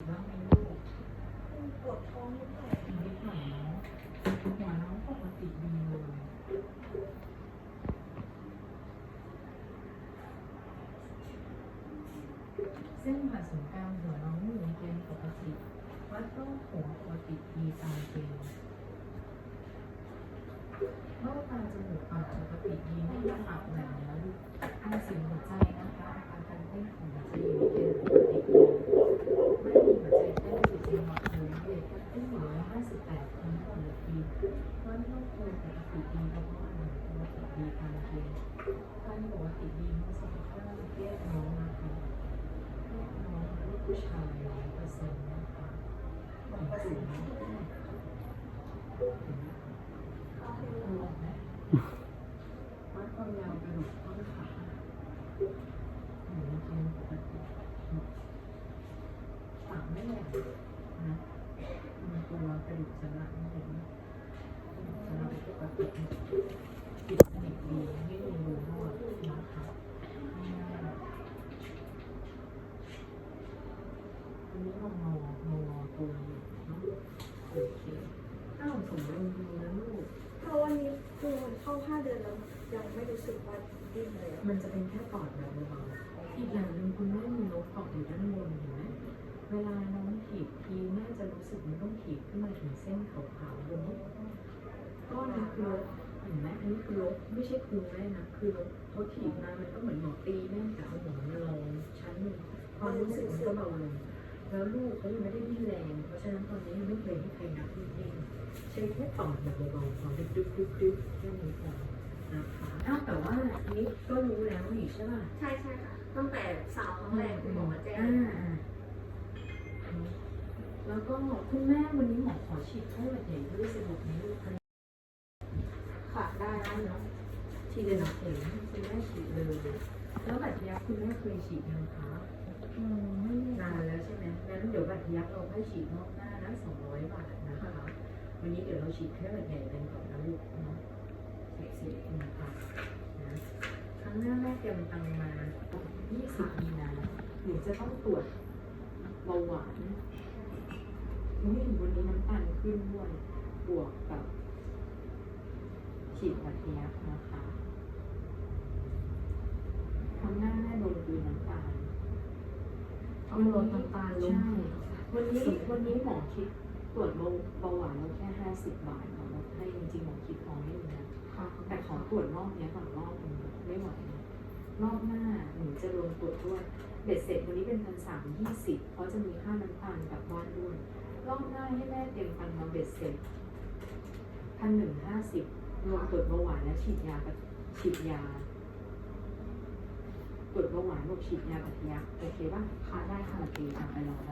ลูกปวดท้องนิดหน่อยนิดหน่อยเนาะหัวน้องปกติดีเลยเส้นผ่าศูนย์กลางหัวน้องอยู่ในเกณฑ์ปกติวัดโรคหัวปกติดีตามเกณฑ์โรคตาจมูกปากปกติดีไม่มีปากแหว่งแล้วลูกอา ผิดจังหวะเลยเด็กก็เต้นอยู่ร้อยห้าสิดครั้งต่อนาทีวันโรคโคปกติดีแล้วก็อาหารปกติดีตามเกณฑ์กาติดเมื่อสุขภาพแยกน้องนะคะแยกน้องลูกผู้ชายร้อยเปอร์เซ็นต์นะคะหนึ่งเปอร์เซ็นต์ ลงไหมวัดความยาวกระดูกต้นขาอยู่ในเกณฑ์ปกติปากไม่แหลมนะมัน ตัวกระดูกสันหลังเห็นไหมเราปกติปิดสนิทดีไม่มีรูรั่วนะคะอันนี้งองงองอตัวอยู่เนาะโอเคอ้าวสมบูรณ์ดีนะลูกเพราะวันนี้คือมันเข้าห้าเดือนแล้วยังไม่รู้สึกว่าดิ้นเลยอะมันจะเป็นแค่ปอดแบบเบาๆอีกอย่างหนึ่งคุณแม่มีนกเกาะอยู่ด้านบนเห็นไหม เวลาน้องถีบทีแม่จะรู้สึกมันต้องถีบขึ้นมาถึงเส้นขาวๆบนนี้ก้อนนี้คือรถเห็นไหมอันนี้คือรถไม่ใช่ครูแม่นะคือรถเขาถีบมามันก็เหมือนหนูตีแม่แต่เอาหัวมาลองชั้นหนึ่งความรู้สึกมันก็เบาลงแล้วลูกเขายังไม่ได้ดิ้นแรง เพราะฉะนั้นตอนนี้ยังไม่เคยให้ใครนับดิ้นใช้แค่ปอแบบเบาๆความดึ๊บดึ๊บดึ๊บดึ๊บแค่นี้พอนะคะอ้าวแต่ว่าอันนี้ก็รู้แล้วนี่ใช่ป่ะใช่ใช่ค่ะตั้งแต่สาวครั้งแรกคุณหมอมาแจ้ง แล้วก็คุณแม่วันนี้หมอขอฉีดไข้หวัดใหญ่ด้วยสะดวกไหมลูกคะค่ะได้ได้เนาะฉีดเลยนะเข็มคุณแม่ฉีดเลยแล้วบัตรทะยักคุณแม่เคยฉีดยังคะอืมไม่แน่นานแล้วใช่ไหมงั้นเดี๋ยวบัตรทะยักเราให้ฉีดรอบหน้านะสองร้อยบาทนะคะวันนี้เดี๋ยวเราฉีดแค่หวัดใหญ่กันก่อนนะลูกเนาะเสียๆนะคะนะครั้งหน้าแม่เตรียมตังค์มา20มีนาหนูจะต้องตรวจเบาหวาน นี่วันนี้น้ำตาลขึ้นด้วยบวกกับฉีดบัตรทะยักนะคะครั้งหน้าแม่โดนคืนน้ำตาลเอาลดน้ำตาลลงใช่วันนี้วันนี้หมอคิดตรวจเบาเบาหวานเราแค่ห้าสิบบาทหมอลดให้จริงๆหมอคิดน้อยอยู่นะค่ะแต่ขอตรวจรอบเนี้ยก่อนรอบหนึงไม่ไหวนะรอบหน้าหนูจะลงตรวจด้วยเบ็ดเสร็จวันนี้เป็นพันสามยี่สิบเพราะจะมีค่าน้ำตาลกลับบ้านด้วย รอบหน้าให้แม่เตรียมฟันมาเบ็ดเสร็จพันหนึ่งห้าสิบรวมตรวจเบาหวานและฉีดยากับฉีดยาตรวจเบาหวานบวกฉีดยากับยาโอเคป่ะค่ะได้ค่ะโอเคอะไปรอได้